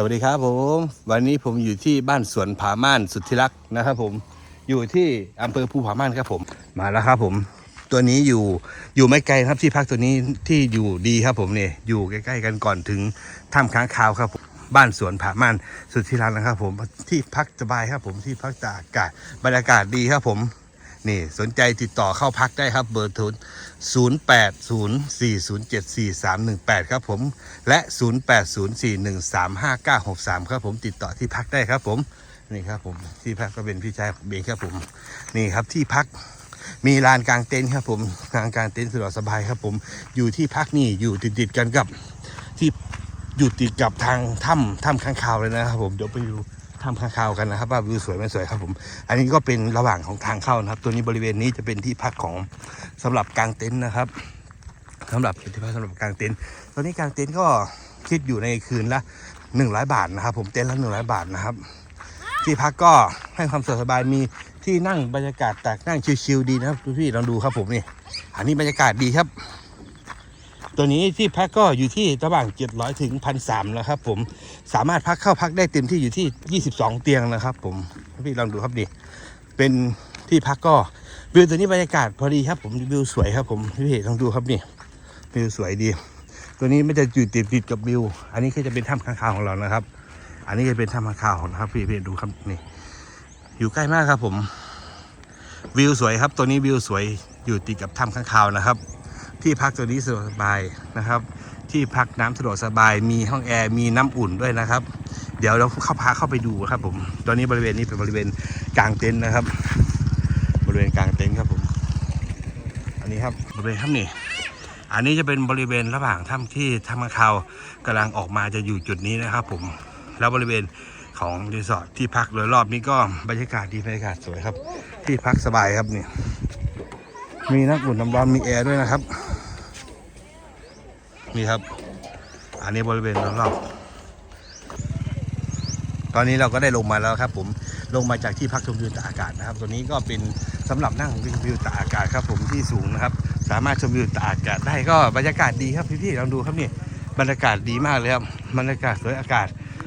สวัสดีครับผม วันนี้ผมอยู่ที่บ้านสวนผาม่านสุที่รักนะครับผมอยู่ที่อำเภอภูผาม่านครับผมมาแล้วครับผมตัวนี้อยู่อยู่ไม่ไกลครับที่พักตัวนี้ที่อยู่ดีครับผมเนี่ยอยู่ใกล้ๆกันก่อนถึงถ้ำค้างคาวครับบ้านสวนผาม่านสุที่รักนะครับผมที่พักสบายครับผมที่พักตากอากาศบรรยากาศดีครับผม นี่สนใจติดต่อเข้าพักได้ครับเบอร์โทร0804074318 ครับผม และ 0804135963 ครับผมติดต่อที่พักได้ครับผมนี่ครับผมที่พักก็เป็นพี่ชายของเบงครับผม นี่ครับที่พักมีลานกลางเต็นท์ครับผมลานกลางเต็นท์สะดวกสบายครับผม อยู่ที่พักนี่อยู่ติดๆกันกับที่อยู่ติดกับทางถ้ำถ้ำข้างคาวเลยนะครับผมเดี๋ยวไปดู ถ้ำข้างคาวกันนะครับ ว่าวิวสวยไม่สวยครับผม อันนี้ก็เป็นระหว่างของทางเข้านะครับ ตัวนี้บริเวณนี้จะเป็นที่พักของสำหรับกางเต็นท์นะครับสำหรับเป็นที่พักสำหรับกางเต็นท์ตอนนี้กางเต็นท์ก็คิดอยู่ในคืนละ100บาทนะครับ ผมเต็นท์ละ100บาทนะครับ ที่พักก็ให้ความสะดวกสบายมีที่นั่งบรรยากาศแตกนั่งชิลๆดีนะครับทุกพี่ลองดูครับผมนี่อันนี้บรรยากาศดีครับ ตัวนี้ที่พักก็อยู่ที่ระหว่าง700ถึง1,300นะครับผมสามารถพักเข้าพักได้เต็มที่อยู่ที่ 22 เตียงนะครับ ผมพี่ลองดูครับนี่เป็นที่พักก็วิวตัวนี้บรรยากาศพอดีครับ ผมวิวสวยครับ ผมพี่ลองดูครับนี่วิวสวยดี ตัวนี้ไม่จะอยู่ติดติดกับวิว อันนี้ก็จะเป็นถ้ำข้างคาวของเรานะครับ อันนี้จะเป็นถ้ำข้างคาวนะครับพี่พี่ดูครับนี่อยู่ใกล้มากครับผม วิวสวยครับ ตัวนี้วิวสวยอยู่ติดกับถ้ำข้างคาวนะครับ ที่พักตัวนี้สะดวกสบายนะครับ ที่พักน้ำสะดวกสบาย มีห้องแอร์มีน้ำอุ่นด้วยนะครับ เดี๋ยวเราเข้าพาเข้าไปดูครับผม ตอนนี้บริเวณนี้เป็นบริเวณกลางเต็นท์นะครับ บริเวณกลางเต็นท์ครับผม อันนี้ครับบริเวณถ้ำนี่อันนี้จะเป็นบริเวณระหว่างถ้ำที่ถ้ำข้างคาวกำลังออกมาจะอยู่จุดนี้นะครับ ผม แล้วบริเวณของรีสอร์ทที่พักโดยรอบนี้ก็บรรยากาศดีบรรยากาศสวยครับ ที่พักสบายครับนี่มีน้ำอุ่นน้ำร้อนมีแอร์ด้วยนะครับ นี่ครับ อันนี้บริเวณรอบๆตอนนี้เราก็ได้ลงมาแล้วครับ ผมลงมาจากที่พักชมวิวตากอากาศนะครับ ตัวนี้ก็เป็นสำหรับนั่งวิวตากอากาศครับ ผมที่สูงนะครับ สามารถชมวิวตากอากาศได้ก็บรรยากาศดีครับพี่ๆลองดูครับนี่บรรยากาศดีมากเลยครับบรรยากาศสวยอากาศ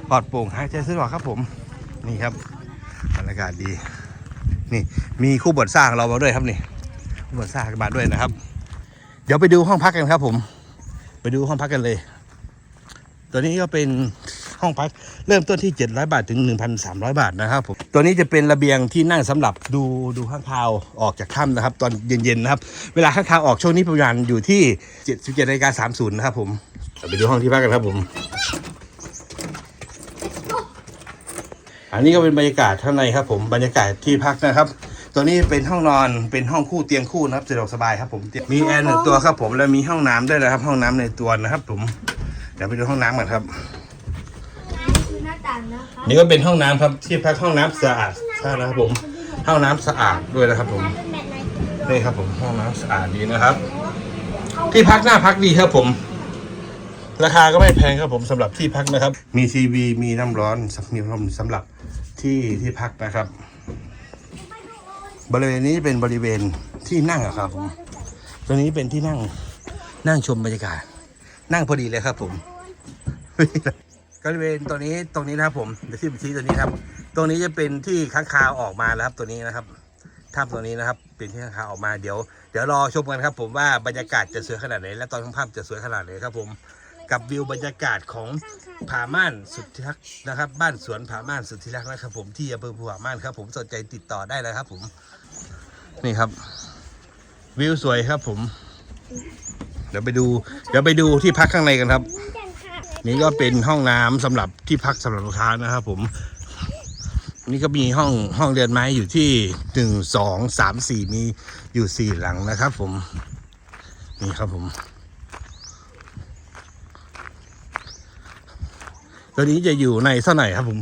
ปลอดโปร่งหายใจสะดวกครับผมนี่ครับบรรยากาศดี นี่มีคู่บทสร้างเรามาด้วยครับนี่บนซากมาด้วยนะครับ เดี๋ยวไปดูห้องพักกันครับผม ไปดูห้องพักกันเลย ตัวนี้ก็เป็นห้องพักเริ่มต้นที่ 700 บาทถึง 1,300 บาทนะครับผมตัวนี้จะเป็นระเบียงที่นั่งสำหรับดูดูข้างคาวออกจากถ้ำนะครับ ตอนเย็นๆนะครับ เวลาข้างคาวออกช่วงนี้ประมาณอยู่ที่17นาฬิกา30นะครับผมเราไปดูห้องที่พักกันครับผม อันนี้ก็เป็นบรรยากาศข้างในครับผมบรรยากาศที่พักนะครับ ตัวนี้เป็นห้องนอนเป็นห้องคู่เตียงคู่นะครับสะดวกสบายครับผมมีแอร์หนึ่งตัวครับผมแล้วมีห้องน้ำด้วยนะครับ ห้องน้ำในตัวนะครับผมเดี๋ยวไปดูห้องน้ำกันครับ คือหน้าต่างนะคะนี่ก็เป็นห้องน้ำครับที่พักห้องน้ำสะอาดใช่นะครับผม ห้องน้ำสะอาดด้วยนะครับผม เป็นแบบไหนนี่ครับผมห้องน้ำสะอาดดีนะครับ ที่พักหน้าพักดีครับผม ราคาก็ไม่แพงครับผมสำหรับที่พักนะครับ มีทีวีมีน้ำร้อนมีพัดลมสำหรับที่ที่พักนะครับ บริเวณนี้เป็นบริเวณที่นั่งครับผมตัวนี้เป็นที่นั่งนั่งชมบรรยากาศ นั่งพอดีเลยครับผมบริเวณตัวนี้ตรงนี้นะครับผมเดี๋ยวที่ผมชี้ตัวนี้ครับ ตรงนี้จะเป็นที่ค้างคาวออกมาแล้วครับตัวนี้นะครับถ้ำตัวนี้นะครับ เป็นที่ค้างคาวออกมาเดี๋ยวเดี๋ยวรอชมกันครับ ผมว่าบรรยากาศจะสวยขนาดไหนและตอนค่ำๆจะสวยขนาดไหนครับผม กับวิวบรรยากาศของผาม่านสุดที่รักนะครับ บ้านสวนผาม่านสุดที่รักนะครับผมที่อำเภอผาม่านครับ ผมสนใจติดต่อได้เลยครับ ผมนี่ครับ วิวสวยครับ ผม เดี๋ยวไปดู เดี๋ยวไปดูที่พักข้างในกันครับ นี่ก็เป็นห้องน้ำสำหรับที่พักสำหรับลูกค้านะครับ ผม นี่ก็มีห้องห้องเรือนไม้อยู่ที่หนึ่งสองสามสี่มีอยู่สี่หลังนะครับ ผมนี่ครับผม ตัวนี้จะอยู่ในเท่าไหร่ครับผม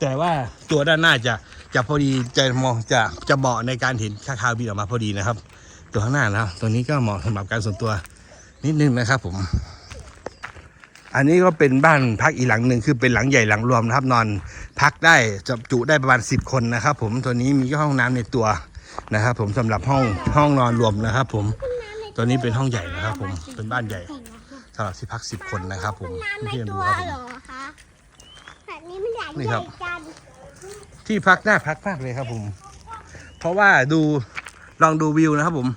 แต่ว่าตัวด้านหน้าจะจะพอดีจะมองจะจะเหมาะในการเห็นข้าวคาวบินออกมาพอดีนะครับ ตัวข้างหน้านะครับตัวนี้ก็เหมาะสำหรับการส่วนตัวนิดนึงนะครับผม อันนี้ก็เป็นบ้านพักอีกหลังหนึ่งคือเป็นหลังใหญ่หลังรวมนะครับ นอนพักได้จะจุได้ประมาณ 10 คนนะครับ ผมตัวนี้มีห้องน้ำในตัวนะครับ ผมสำหรับห้องห้องนอนรวมนะครับ ผมตัวนี้เป็นห้องใหญ่นะครับ ผมเป็นบ้านใหญ่สำหรับที่พัก 10 คนนะครับ ผมน้ำในเพื่อนๆตัดูวครับผม เหรอคะ มั นใหญ่นี่ครับกันที่พักน่าพักมากเลยครับผม เพราะว่าดูลองดูวิวนะครับ ผม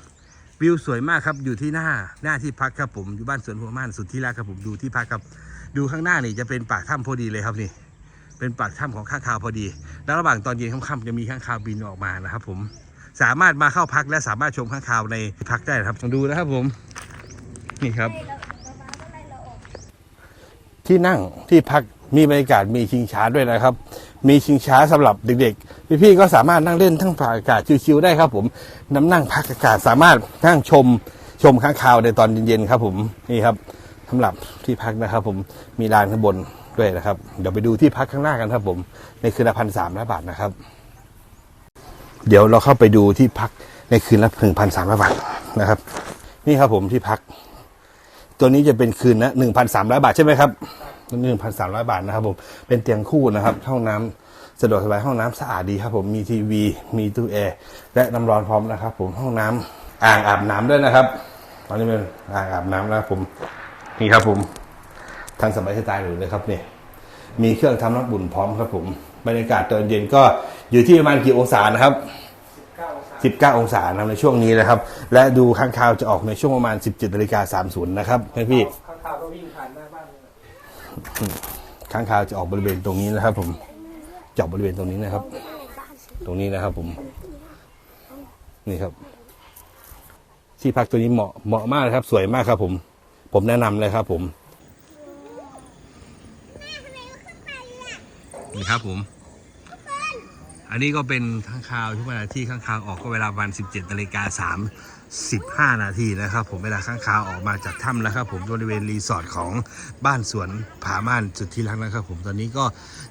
วิวสวยมากครับ อยู่ที่หน้าหน้าที่พักครับผมอยู่บ้านสวนหัวม่านสุดที่รักครับผมดูที่พักครับ ดูข้างหน้านี่จะเป็นปากถ้ำพอดีเลยครับนี่ เป็นปากถ้ำของข้างคาวพอดี แล้วระหว่างตอนเย็นค่ำๆจะมีข้างคาวบินออกมานะครับ ผมสามารถมาเข้าพักและสามารถชมข้างคาวในพักได้นะครับลองดูนะครับผม นี่ครับ ที่นั่งที่พัก มีบรรยากาศมีชิงช้าด้วยนะครับ มีชิงช้าสำหรับเด็กๆ พี่ๆก็สามารถนั่งเล่นทั้งพักอากาศชิวๆได้ครับ ผมน้ำนั่งพักอากาศสามารถนั่งชมชมข้างคาวในตอนเย็นๆครับ ผมนี่ครับสำหรับที่พักนะครับ ผมมีลานข้างบนด้วยนะครับ เดี๋ยวไปดูที่พักข้างหน้ากันครับ ผมในคืนละพันสามร้อยบาทนะครับ เดี๋ยวเราเข้าไปดูที่พักในคืนละหนึ่งพันสามร้อยบาทนะครับ นี่ครับผมที่พัก ตัวนี้จะเป็นคืนนะหนึ่งพันสามร้อยบาทใช่ไหมครับ หนึ่งพันสามร้อยบาทนะครับผมเป็นเตียงคู่นะครับห้องน้ำสะดวกสบายห้องน้ำสะอาดดีครับผมมีทีวี มีตู้แอร์และน้ำร้อนพร้อมนะครับผมห้องน้ำอ่างอาบน้ำด้วยนะครับตอนนี้เป็นอ่างอาบน้ำนะครับผมนี่ครับผมทางสบายสไตล์หรูเลยครับเนี่ยมีเครื่องทำน้ำบุ่นพร้อมครับผมบรรยากาศตอนเย็นก็อยู่ที่ประมาณกี่องศานะครับ19 องศาในช่วงนี้นะครับ และดูข้างคาวจะออกในช่วงประมาณ 17นาฬิกา30 นะครับให้พี่ข้างข่าวก็วิ่งผ่านหน้าบ้าน ข้างคาวจะออกบริเวณตรงนี้นะครับ ผมจะออกบริเวณตรงนี้นะครับ ตรงนี้นะครับผมนี่ครับ ที่พักตัวนี้เหมาะเหมาะมากเลยครับ สวยมากครับ ผม ผมแนะนำเลยครับ ผมนี่ครับผม อันนี้ก็เป็นข้างคาวช่วงเวลาที่ข้างคาวออกก็เวลาวัน 17นาฬิกา35นาทีนะครับ ผมเวลาข้างคาวออกมาจากถ้ำแล้วครับ ผมบริเวณรีสอร์ทของบ้านสวนผาม่านจุดที่รักนะครับ ผมตอนนี้ก็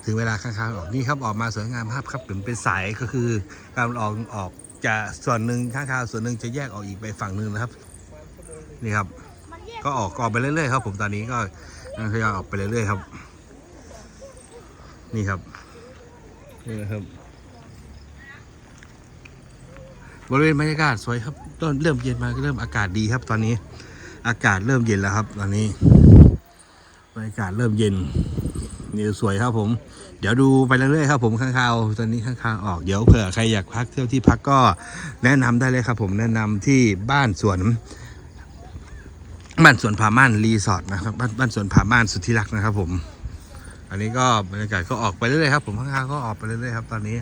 ถึงเวลาข้างคาวออกนี่ครับออกมาสวยงามภาพครับเป็นเป็นสายก็คือการออกออกจะส่วนหนึ่งข้างคาวส่วนหนึ่งจะแยกออกอีกไปฝั่งหนึ่งนะครับนี่ครับ ก็ออกออกไปเรื่อยๆครับ ผมตอนนี้ก็ทยอยออกไปเรื่อยๆครับ นี่ครับนี่นะครับ บริเวณบรรยากาศสวยครับต้นเริ่มเย็นมาก็เริ่มอากาศดีครับ ตอนนี้ อากาศเริ่มเย็นแล้วครับ ตอนนี้บรรยากาศเริ่มเย็นนี่สวยครับผม เดี๋ยวดูไปเรื่อยๆครับผมข้างคาวตอนนี้ข้างคาวออกเดี๋ยวเผื่อใครอยากพักเที่ยวที่พักก็แนะนำได้เลยครับ ผมแนะนำที่บ้านสวนบ้านสวนผาม่านรีสอร์ทนะครับบ้านบ้านสวนผาม่านสุดที่รักนะครับ ผม อันนี้ก็บรรยากาศก็ออกไปเรื่อยๆครับผมข้างคาวก็ออกไปเรื่อยๆครับ ตอนนี้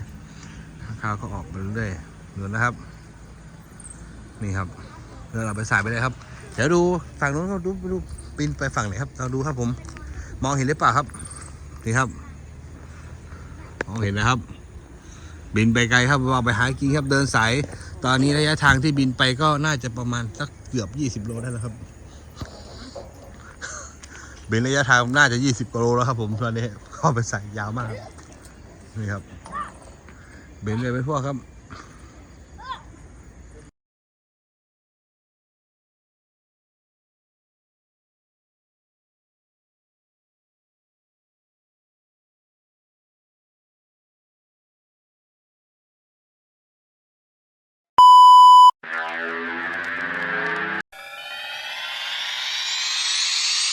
ข้างคาวก็ออกไปเรื่อยๆดูนะครับ นี่ครับเดินออกไปสายไปเลยครับ เดี๋ยวดูฝั่งนู้นเราดูดูปีนไปฝั่งไหนครับเราดูครับผม มองเห็นหรือเปล่าครับนี่ครับ มองเห็นนะครับ บินไปไกลครับว่าไปหากินครับเดินสายตอนนี้ระยะทางที่บินไปก็น่าจะประมาณสักเกือบยี่สิบโลได้แล้วครับบินระยะทางน่าจะยี่สิบกิโลแล้วครับ ผมตอนนี้เข้าไปใส่ยาวมากครับนี่ครับบินเลยไปพวกครับ